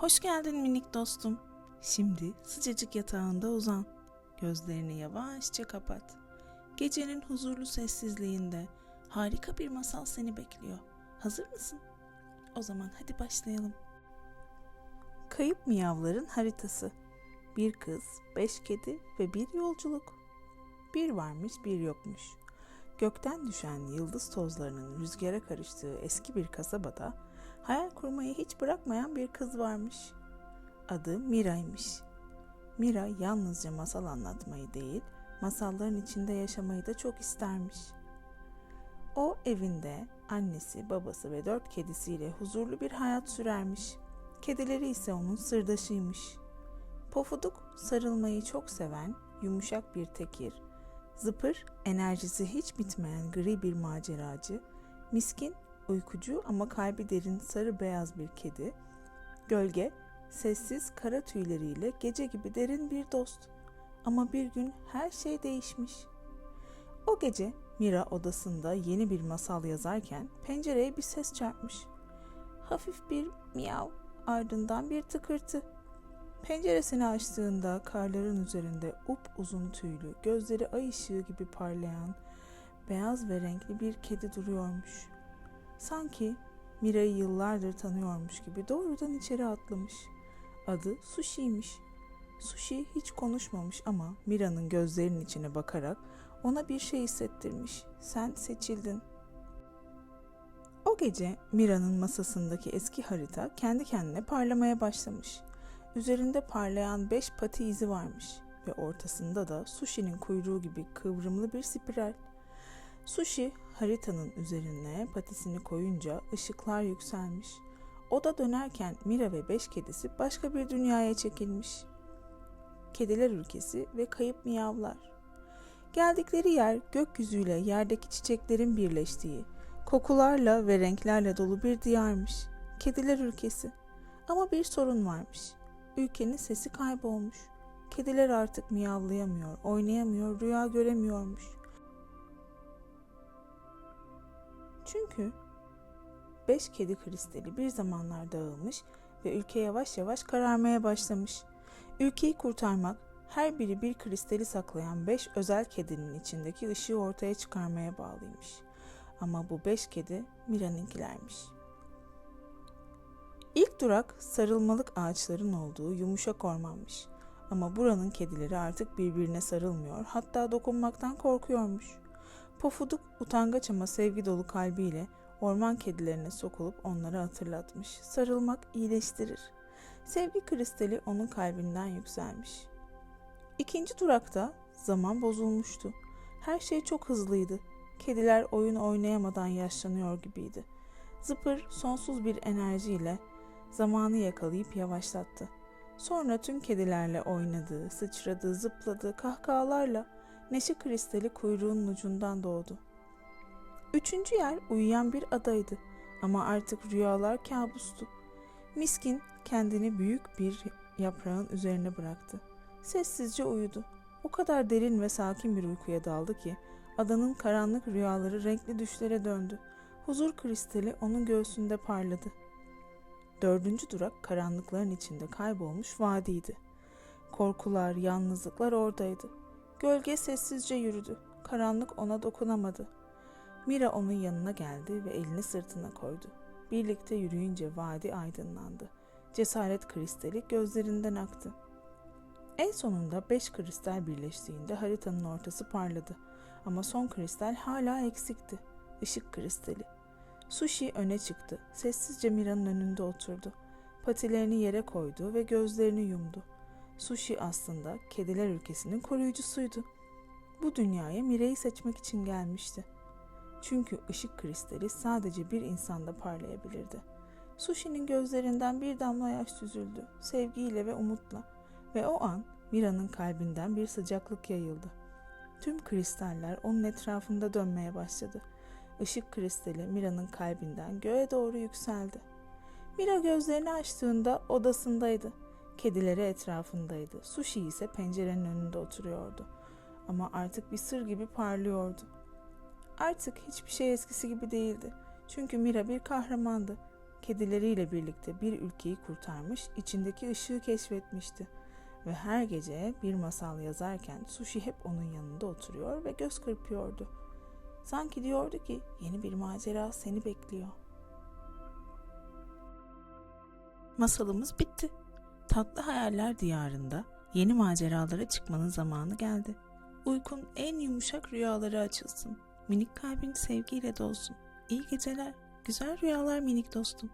Hoş geldin minik dostum. Şimdi sıcacık yatağında uzan. Gözlerini yavaşça kapat. Gecenin huzurlu sessizliğinde harika bir masal seni bekliyor. Hazır mısın? O zaman hadi başlayalım. Kayıp miyavların haritası. Bir kız, beş kedi ve bir yolculuk. Bir varmış bir yokmuş. Gökten düşen yıldız tozlarının rüzgara karıştığı eski bir kasabada hayal kurmayı hiç bırakmayan bir kız varmış. Adı Mira'ymış. Mira yalnızca masal anlatmayı değil, masalların içinde yaşamayı da çok istermiş. O evinde annesi, babası ve dört kedisiyle huzurlu bir hayat sürermiş. Kedileri ise onun sırdaşıymış. Pofuduk sarılmayı çok seven, yumuşak bir tekir, Zıpır enerjisi hiç bitmeyen gri bir maceracı, miskin, uykucu ama kalbi derin sarı beyaz bir kedi, gölge, sessiz kara tüyleriyle gece gibi derin bir dost. Ama bir gün her şey değişmiş. O gece Mira odasında yeni bir masal yazarken pencereye bir ses çarpmış. Hafif bir miyav, ardından bir tıkırtı. Penceresini açtığında karların üzerinde up uzun tüylü, gözleri ay ışığı gibi parlayan, beyaz ve renkli bir kedi duruyormuş. Sanki Mira'yı yıllardır tanıyormuş gibi doğrudan içeri atlamış. Adı Sushi'ymiş. Sushi hiç konuşmamış ama Mira'nın gözlerinin içine bakarak ona bir şey hissettirmiş. Sen seçildin. O gece Mira'nın masasındaki eski harita kendi kendine parlamaya başlamış. Üzerinde parlayan beş pati izi varmış ve ortasında da Sushi'nin kuyruğu gibi kıvrımlı bir spiral. Sushi haritanın üzerine patisini koyunca ışıklar yükselmiş. O da dönerken Mira ve beş kedisi başka bir dünyaya çekilmiş. Kediler ülkesi ve kayıp miyavlar. Geldikleri yer gökyüzüyle yerdeki çiçeklerin birleştiği, kokularla ve renklerle dolu bir diyarmış. Kediler ülkesi. Ama bir sorun varmış. Ülkenin sesi kaybolmuş. Kediler artık miyavlayamıyor, oynayamıyor, rüya göremiyormuş. Çünkü beş kedi kristali bir zamanlar dağılmış ve ülke yavaş yavaş kararmaya başlamış. Ülkeyi kurtarmak, her biri bir kristali saklayan beş özel kedinin içindeki ışığı ortaya çıkarmaya bağlıymış. Ama bu beş kedi Mira'nınkilermiş. İlk durak sarılmalık ağaçların olduğu yumuşak ormanmış. Ama buranın kedileri artık birbirine sarılmıyor, hatta dokunmaktan korkuyormuş. Pofuduk utangaç ama sevgi dolu kalbiyle orman kedilerine sokulup onları hatırlatmış. Sarılmak iyileştirir. Sevgi kristali onun kalbinden yükselmiş. İkinci durakta zaman bozulmuştu. Her şey çok hızlıydı. Kediler oyun oynayamadan yaşlanıyor gibiydi. Zıpır sonsuz bir enerjiyle zamanı yakalayıp yavaşlattı. Sonra tüm kedilerle oynadığı, sıçradığı, zıpladığı kahkahalarla neşe kristali kuyruğunun ucundan doğdu. Üçüncü yer uyuyan bir adaydı ama artık rüyalar kabustu. Miskin kendini büyük bir yaprağın üzerine bıraktı. Sessizce uyudu. O kadar derin ve sakin bir uykuya daldı ki adanın karanlık rüyaları renkli düşlere döndü. Huzur kristali onun göğsünde parladı. Dördüncü durak karanlıkların içinde kaybolmuş vadiydi. Korkular, yalnızlıklar oradaydı. Gölge sessizce yürüdü. Karanlık ona dokunamadı. Mira onun yanına geldi ve elini sırtına koydu. Birlikte yürüyünce vadi aydınlandı. Cesaret kristali gözlerinden aktı. En sonunda beş kristal birleştiğinde haritanın ortası parladı. Ama son kristal hala eksikti. Işık kristali. Sushi öne çıktı. Sessizce Mira'nın önünde oturdu. Patilerini yere koydu ve gözlerini yumdu. Sushi aslında kediler ülkesinin koruyucusuydu. Bu dünyaya Mira'yı seçmek için gelmişti. Çünkü ışık kristali sadece bir insanda parlayabilirdi. Sushi'nin gözlerinden bir damla yaş süzüldü, sevgiyle ve umutla. Ve o an Mira'nın kalbinden bir sıcaklık yayıldı. Tüm kristaller onun etrafında dönmeye başladı. Işık kristali Mira'nın kalbinden göğe doğru yükseldi. Mira gözlerini açtığında odasındaydı. Kedileri etrafındaydı. Sushi ise pencerenin önünde oturuyordu. Ama artık bir sır gibi parlıyordu. Artık hiçbir şey eskisi gibi değildi. Çünkü Mira bir kahramandı. kedileriyle birlikte bir ülkeyi kurtarmış, içindeki ışığı keşfetmişti. Ve her gece bir masal yazarken Sushi hep onun yanında oturuyor ve göz kırpıyordu. Sanki diyordu ki yeni bir macera seni bekliyor. Masalımız bitti. Tatlı hayaller diyarında yeni maceralara çıkmanın zamanı geldi. Uykun en yumuşak rüyaları açılsın. Minik kalbin sevgiyle dolsun. İyi geceler, güzel rüyalar minik dostum.